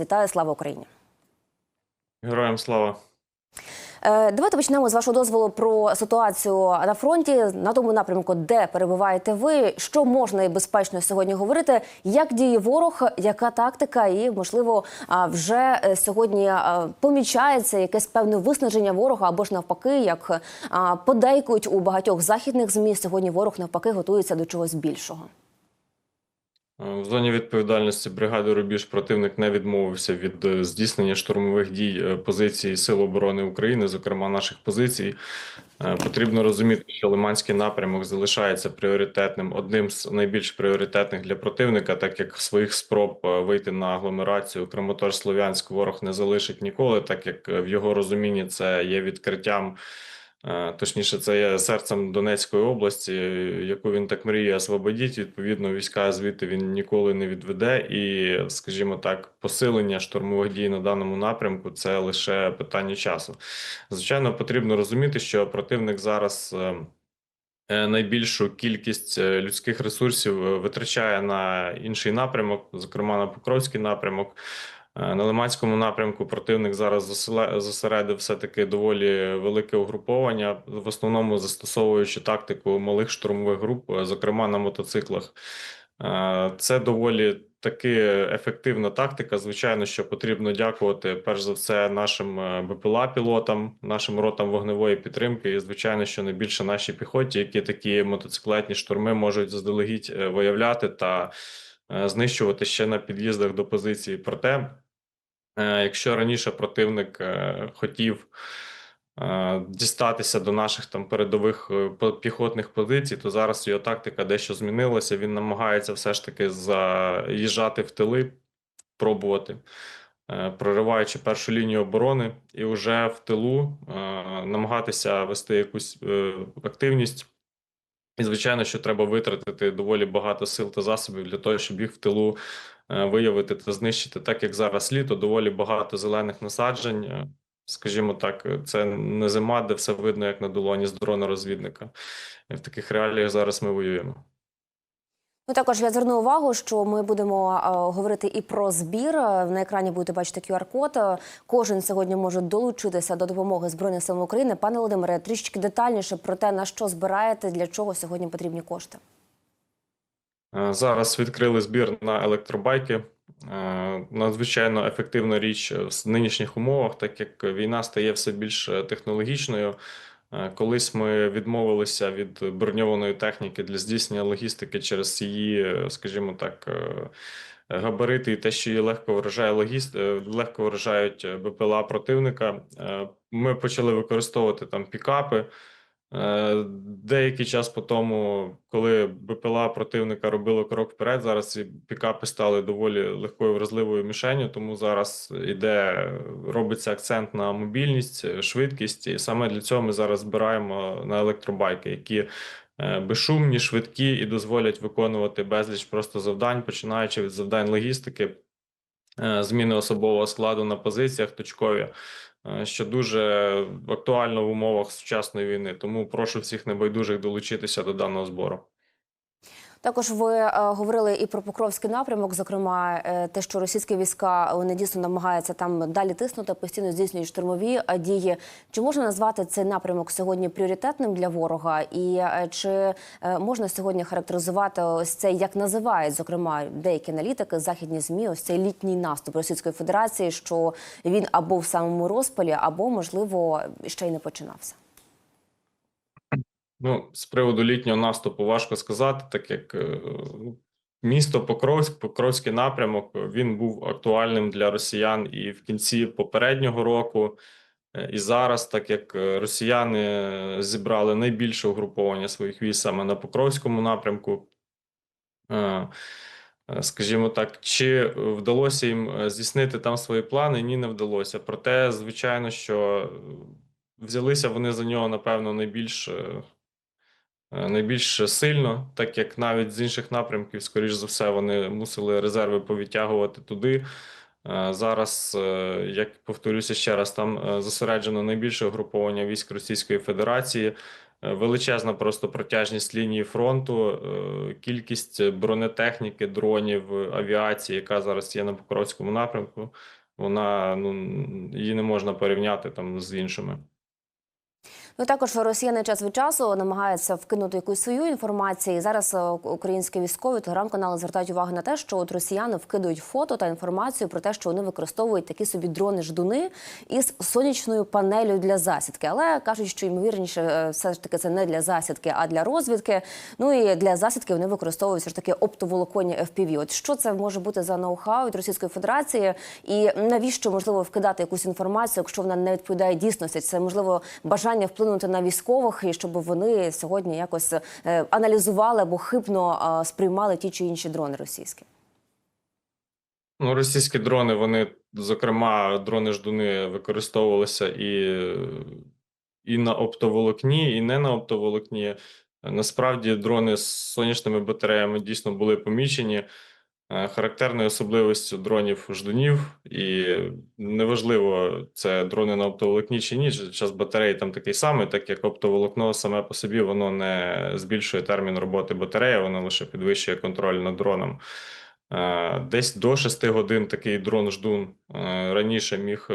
Вітаю, слава Україні! Героям слава. Е, Давайте почнемо з вашого дозволу про ситуацію на фронті на тому напрямку, де перебуваєте ви. Що можна і безпечно сьогодні говорити? Як діє ворог, яка тактика, і можливо вже е, сьогодні помічається якесь певне виснаження ворога або ж навпаки, як подейкують у багатьох західних змі. Сьогодні ворог навпаки готується до чогось більшого. В зоні відповідальності бригади Рубіж противник не відмовився від е, здійснення штурмових дій е, позицій Сил оборони України, зокрема наших позицій. Е, Потрібно розуміти, що Лиманський напрямок залишається пріоритетним, одним з найбільш пріоритетних для противника, так як своїх спроб е, вийти на агломерацію Краматор-Слов'янськ ворог не залишить ніколи, так як е, в його розумінні це є відкриттям. Е, Точніше, це є серцем Донецької області, яку він так мріє освободіть. Відповідно, війська звідти він ніколи не відведе. І, скажімо так, посилення штурмових дій на даному напрямку це лише питання часу. Звичайно, потрібно розуміти, що противник зараз. е, е, Найбільшу кількість людських ресурсів витрачає на інший напрямок, зокрема на Покровський напрямок. Е, На Лиманському напрямку противник зараз зосередив все-таки доволі велике угруповання, в основному застосовуючи тактику малих штурмових груп, е, зокрема на мотоциклах. Е, Це доволі таки ефективна тактика. Звичайно, що потрібно дякувати перш за все нашим БПЛА-пілотам, нашим ротам вогневої підтримки, і звичайно, що найбільше нашій піхоті, які такі мотоциклетні штурми можуть заздалегідь виявляти та знищувати ще на під'їздах до позиції. Проте Якщо раніше противник е, хотів е, дістатися до наших там передових е, піхотних позицій, то зараз його тактика дещо змінилася. Він намагається все ж таки заїжджати в тили, пробувати, е, прориваючи першу лінію оборони, і вже в тилу е, намагатися вести якусь е, активність. І, звичайно, що треба витратити доволі багато сил та засобів для того, щоб їх в тилу е, виявити та знищити, так як зараз літо, доволі багато зелених насаджень. е, Скажімо так, е, це не зима, де все видно як на долоні з дрона розвідника. В таких реаліях зараз ми воюємо. Ну також я зверну увагу, що ми будемо е, говорити і про збір. Е, На екрані будете бачити QR-код. Е, Кожен сьогодні може долучитися до допомоги Збройним силам України. Пане Володимире, трішки детальніше про те, на що збираєте, для чого сьогодні потрібні кошти. Е, Зараз відкрили збір на електробайки. Е, Надзвичайно ефективна річ в нинішніх умовах, так як війна стає все більш е, технологічною. Колись ми відмовилися від броньованої техніки для здійснення логістики через її, скажімо так, габарити і те, що її легко вражає логіст, легко вражають БПЛА противника. Ми почали використовувати там пікапи. Е, Деякий час по тому, коли БПЛА противника робило крок вперед, зараз ці пікапи стали доволі легкою вразливою мішенью, тому зараз іде, робиться акцент на мобільність, швидкість, і саме для цього ми зараз збираємо на електробайки, які е, безшумні, швидкі і дозволять виконувати безліч просто завдань, починаючи від завдань логістики, зміни особового складу на позиціях точкові е, що дуже актуально в умовах сучасної війни. Тому прошу всіх небайдужих долучитися до даного збору. Також ви е, говорили і про Покровський напрямок, зокрема, е, те, що російські війська вони дійсно намагаються там далі тиснути, постійно здійснюють штурмові е, дії. Чи можна назвати цей напрямок сьогодні пріоритетним для ворога? І чи можна сьогодні характеризувати ось цей, як називають, зокрема, деякі аналітики, західні змі, ось цей літній наступ Російської Федерації, що він або в самому розпалі, або можливо ще й не починався? Ну, з приводу літнього наступу важко сказати, так як е, місто Покровськ, Покровський напрямок, він був актуальним для росіян і в кінці попереднього року. Е, І зараз, так як е, росіяни зібрали найбільше угруповання своїх військ саме на Покровському напрямку, е, е, скажімо так, чи вдалося їм е, здійснити там свої плани? Ні, не вдалося. Проте, звичайно, що е, взялися вони за нього, напевно, найбільш, е, е, найбільш сильно, так як навіть з інших напрямків, скоріш за все, вони мусили резерви повідтягувати туди. Е, Зараз, е, як повторюся ще раз, там е, зосереджено найбільше угруповання військ Російської Федерації. е, величезна просто протяжність лінії фронту, е, кількість бронетехніки, дронів, авіації, яка зараз є на Покровському напрямку, вона ну її не можна порівняти там з іншими. Ну також росіяни час від часу намагаються вкинути якусь свою інформацію. І зараз е, українські військові телеграм-канали звертають увагу на те, що от росіяни вкидують фото та інформацію про те, що вони використовують такі собі дрони-ждуни із сонячною панелью для засідки. Але кажуть, що ймовірніше, е, все ж таки це не для засідки, а для розвідки. Ну і для засідки вони використовують все ж таки оптоволоконні FPV. От що це може бути за ноу-хау від Російської Федерації, і навіщо можливо вкидати якусь інформацію, якщо вона не відповідає дійсності? Це можливо бажання вплинути на військових і щоб вони сьогодні якось е, аналізували або хибно сприймали ті чи інші дрони російські. Ну, російські дрони, вони, зокрема, дрони-ждуни використовувалися і, і на оптоволокні, і не на оптоволокні. Насправді, дрони з сонячними батареями дійсно були помічені. Е, Характерною особливістю дронів ждунів, і неважливо, це дрони на оптоволокні чи ні. Час батареї там такий самий, так як оптоволокно саме по собі воно не збільшує термін роботи батареї, воно лише підвищує контроль над дроном. Е, Десь до 6 годин такий дрон-ждун е, раніше міг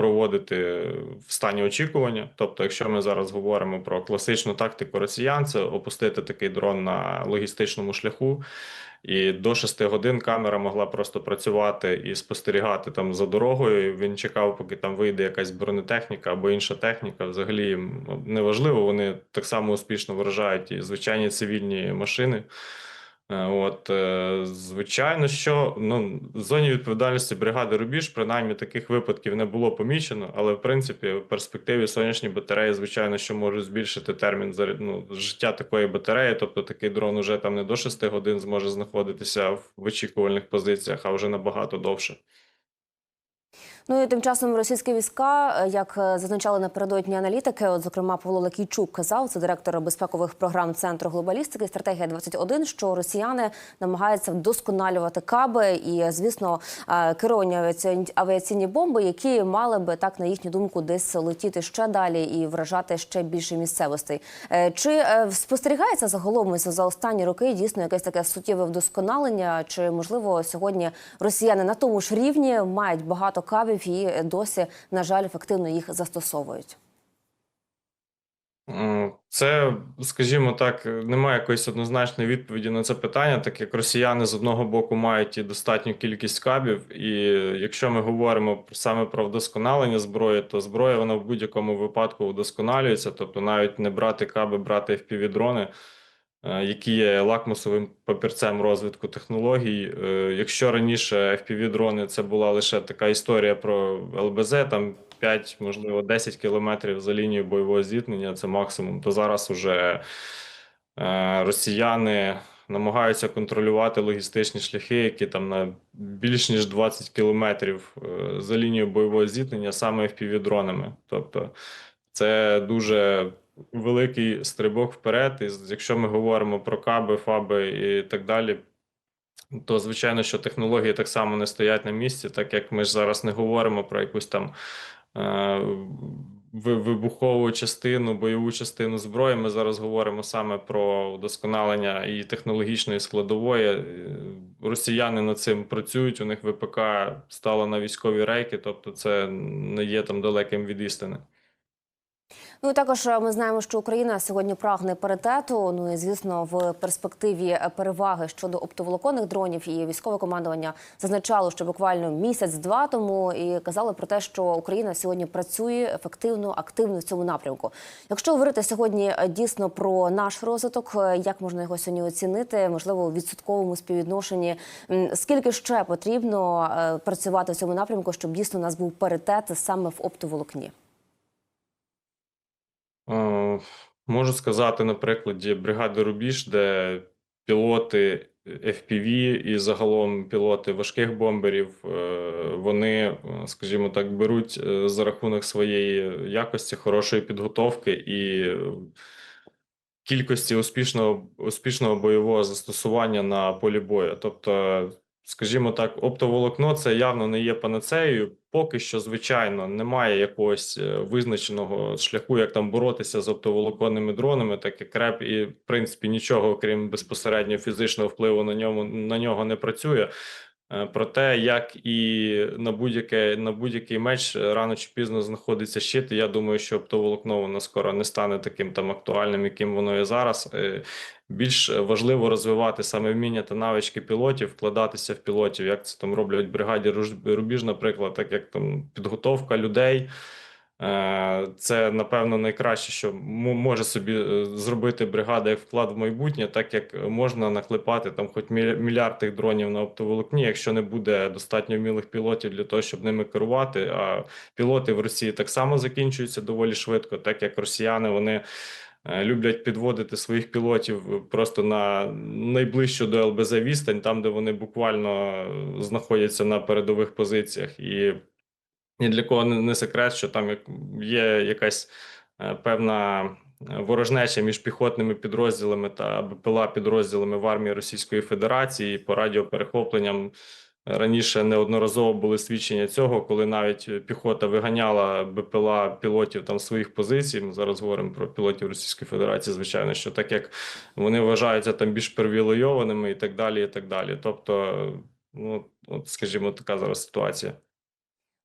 проводити в стані очікування. Тобто, якщо ми зараз говоримо про класичну тактику росіян, це опустити такий дрон на логістичному шляху. І до 6 годин камера могла просто працювати і спостерігати там за дорогою. Він чекав, поки там вийде якась бронетехніка або інша техніка. Взагалі їм неважливо. Вони так само успішно вражають і звичайні цивільні машини. Е, От, е, звичайно, що ну, в зоні відповідальності бригади Рубіж, принаймні таких випадків не було помічено, але в принципі в перспективі сонячні батареї, звичайно, що можуть збільшити термін ну, життя такої батареї. Тобто такий дрон уже там не до 6 годин зможе знаходитися в очікувальних позиціях, а вже набагато довше. Ну і тим часом російські війська, е, як е, зазначали напередодні аналітики, от зокрема Павло Лакійчук казав, це директор безпекових програм центру глобалістики, стратегія 21 що росіяни намагаються вдосконалювати каби і, звісно, е, керовані авіаційні- бомби, які мали би так на їхню думку десь летіти ще далі і вражати ще більше місцевостей. Чи спостерігається загалом за останні роки дійсно якесь таке суттєве вдосконалення? Чи можливо сьогодні росіяни на тому ж рівні мають багато кабів і досі, на жаль, ефективно їх застосовують? Це, скажімо так, немає якоїсь однозначної відповіді на це питання, так як росіяни з одного боку мають і достатню кількість кабів, і якщо ми говоримо саме про вдосконалення зброї, то зброя вона в будь-якому випадку вдосконалюється, тобто навіть не брати каби, брати FPV-дрони, е, які є лакмусовим папірцем розвитку технологій. Е, Якщо раніше FPV-дрони це була лише така історія про ЛБЗ, там 5, можливо, 10 кілометрів за лінією бойового зіткнення, це максимум, то зараз уже е, росіяни намагаються контролювати логістичні шляхи, які там на більш ніж 20 кілометрів е, за лінією бойового зіткнення саме FPV-дронами. Тобто це дуже великий стрибок вперед. І якщо ми говоримо про каби, фаби і так далі, то звичайно, що технології так само не стоять на місці, так як ми ж зараз не говоримо про якусь там е, вибухову частину, бойову частину зброї. Ми зараз говоримо саме про вдосконалення і технологічної складової. Е, Росіяни над цим працюють. У них ВПК стало на військові рейки, тобто це не є там далеким від істини. Ну також е, ми знаємо, що Україна сьогодні прагне паритету. Ну і звісно, в перспективі е, переваги щодо оптоволоконних дронів і військове командування зазначало, що буквально місяць-два тому і казали про те, що Україна сьогодні працює ефективно, активно в цьому напрямку. Якщо говорити сьогодні е, дійсно про наш розвиток, як можна його сьогодні оцінити? Можливо, у відсотковому співвідношенні скільки ще потрібно працювати в цьому напрямку, щоб дійсно у нас був паритет саме в оптоволокні? Е, Можу сказати на прикладі бригади Рубіж, де пілоти FPV і загалом пілоти важких бомберів, е, вони, е, скажімо так, беруть е, за рахунок своєї якості, хорошої підготовки і е, кількості успішного, успішного бойового застосування на полі бою. Тобто скажімо так, оптоволокно це явно не є панацеєю. Поки що, звичайно, немає якогось е, визначеного шляху, як там боротися з оптоволоконними дронами, так як РЕП і в принципі нічого, крім безпосередньо фізичного впливу на ньому на нього не працює. Е, Про те, як і на будь-яке на будь-який меч е, рано чи пізно знаходиться щит. Я думаю, що оптоволокно воно скоро не стане таким там актуальним, яким воно є зараз. Е, Більш важливо розвивати саме вміння та навички пілотів, вкладатися в пілотів, як це там роблять бригаді Рубіж, наприклад, так як там підготовка людей. Е, Це напевно найкраще, що може собі е, зробити бригада як вклад в майбутнє, так як можна наклепати там хоч мі- мільярд тих дронів на оптоволокні, якщо не буде достатньо вмілих пілотів для того, щоб ними керувати. А пілоти в Росії так само закінчуються доволі швидко, так як росіяни вони. е, Люблять підводити своїх пілотів просто на найближчу до ЛБЗ відстань, там де вони буквально знаходяться на передових позиціях, і ні для кого не, секрет, що там є якась е, певна е, ворожнеча між піхотними підрозділами та БПЛА підрозділами в армії Російської Федерації. По радіоперехопленням раніше неодноразово були свідчення цього, коли навіть піхота виганяла БПЛА пілотів там своїх позицій. Ми зараз говоримо про пілотів Російської Федерації, звичайно, що так як вони вважаються там більш привілейованими і так далі. І так далі. Тобто, ну от скажімо, така зараз ситуація.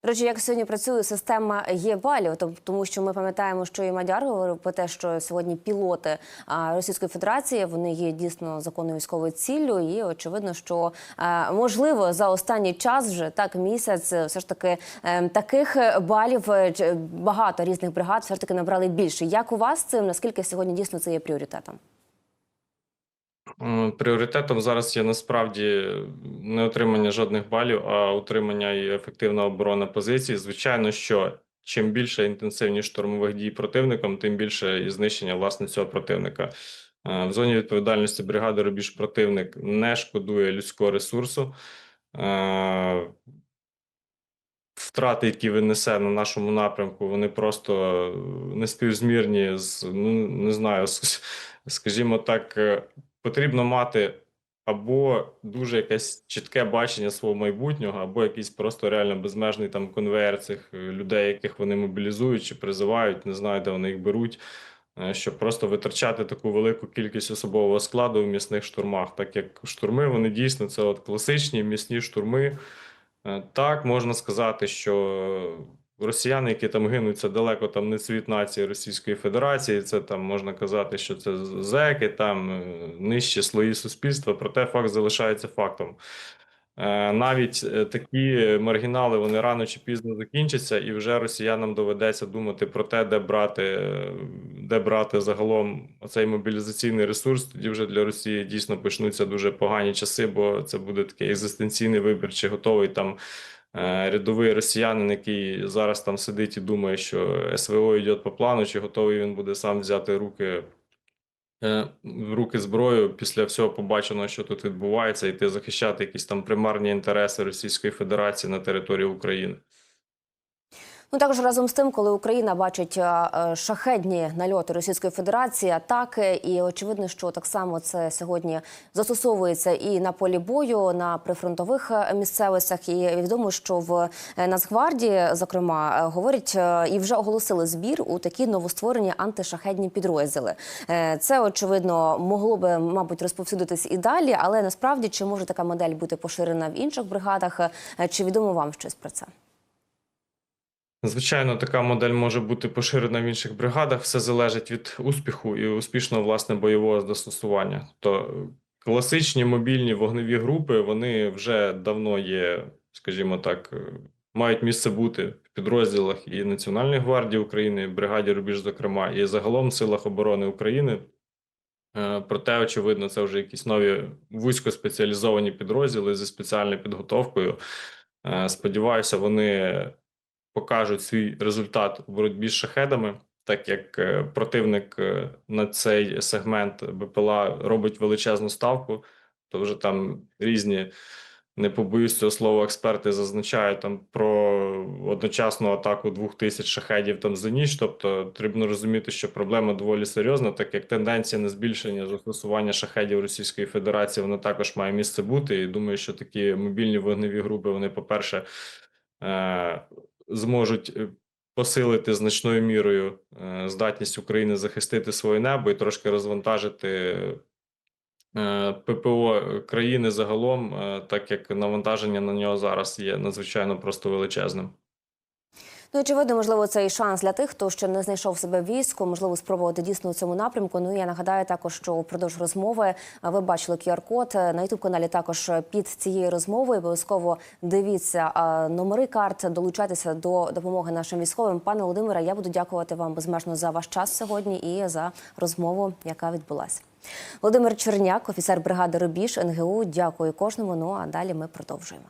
До речі, як сьогодні працює система є-балів, тому що ми пам'ятаємо, що і Мадяр говорив про те, що сьогодні пілоти Російської Федерації вони є дійсно законною військовою ціллю, і очевидно, що можливо за останній час, вже так місяць, все ж таки е, таких балів е, багато різних бригад все ж таки набрали більше. Як у вас з цим? Наскільки сьогодні дійсно це є пріоритетом? М, Пріоритетом зараз є насправді не отримання жодних балів, а утримання і ефективна оборона позицій. Звичайно, що чим більше інтенсивність штурмових дій противником, тим більше і знищення власне цього противника. Е, В зоні відповідальності бригади Рубіж противник не шкодує людського ресурсу. Е, Втрати, які він несе на нашому напрямку, вони просто неспівзмірні з ну не знаю, скажімо так, е, потрібно мати або дуже якесь чітке бачення свого майбутнього, або якийсь просто реально безмежний там конвейер цих е, людей, яких вони мобілізують чи призивають, не знаю, де вони їх беруть. е, Щоб просто витрачати таку велику кількість особового складу в місних штурмах, так як штурми вони дійсно це от класичні місні штурми. Е, Так, можна сказати, що росіяни, які там гинуть, це далеко там не цвіт нації Російської Федерації. Це там можна казати, що це зеки, там е, нижчі слої суспільства. Проте факт залишається фактом. Е, Навіть е, такі маргінали вони рано чи пізно закінчаться, і вже росіянам доведеться думати про те, де брати, де брати загалом цей мобілізаційний ресурс. Тоді вже для Росії дійсно почнуться дуже погані часи, бо це буде такий екзистенційний вибір, чи готовий там рядовий росіянин, який зараз там сидить і думає, що СВО йде по плану, чи готовий він буде сам взяти руки е, в руки зброю після всього побаченого, що тут відбувається, йти захищати якісь там примарні інтереси Російської Федерації на території України. Ну також разом з тим, коли Україна бачить е, е, шахедні нальоти Російської Федерації, атаки, і очевидно, що так само це сьогодні застосовується і на полі бою, на прифронтових е, місцевостях. І відомо, що в Нацгвардії, зокрема, говорять і вже оголосили збір у такі новостворені антишахедні підрозділи. Це очевидно могло би, мабуть, розповсюдитись і далі, але насправді чи може така модель бути поширена в інших бригадах? Чи відомо вам щось про це? Звичайно, така модель може бути поширена в інших бригадах. Все залежить від успіху і успішного власне бойового застосування. То класичні мобільні вогневі групи вони вже давно є, скажімо так, е, мають місце бути в підрозділах і Національної гвардії України, і бригаді Рубіж, зокрема, і загалом в силах оборони України. Е, Проте, очевидно, це вже якісь нові вузькоспеціалізовані підрозділи зі спеціальною підготовкою. Е, Сподіваюся, вони покажуть свій результат у боротьбі з шахедами, так як е, противник е, на цей сегмент БПЛА робить величезну ставку, то вже там різні, не побоюсь цього слова, експерти зазначають там про одночасну атаку двох тисяч шахедів там за ніч. Тобто, потрібно розуміти, що проблема доволі серйозна, так як тенденція на збільшення застосування шахедів Російської Федерації вона також має місце бути. І думаю, що такі мобільні вогневі групи вони, по-перше, е, зможуть е, посилити значною мірою е, здатність України захистити своє небо і трошки розвантажити е, ППО країни загалом, так як навантаження на нього зараз є надзвичайно просто величезним. Ну, очевидно, можливо, це і шанс для тих, хто ще не знайшов себе в війську, можливо, спробувати дійсно у цьому напрямку. Ну я нагадаю також, що упродовж розмови ви бачили QR-код на youtube каналі. Також під цією розмовою обов'язково дивіться номери карт, долучайтеся до допомоги нашим військовим. Пане Володимире, я буду дякувати вам безмежно за ваш час сьогодні і за розмову, яка відбулася. Володимир Черняк, офіцер бригади Рубіж НГУ. Дякую кожному. Ну а далі ми продовжуємо.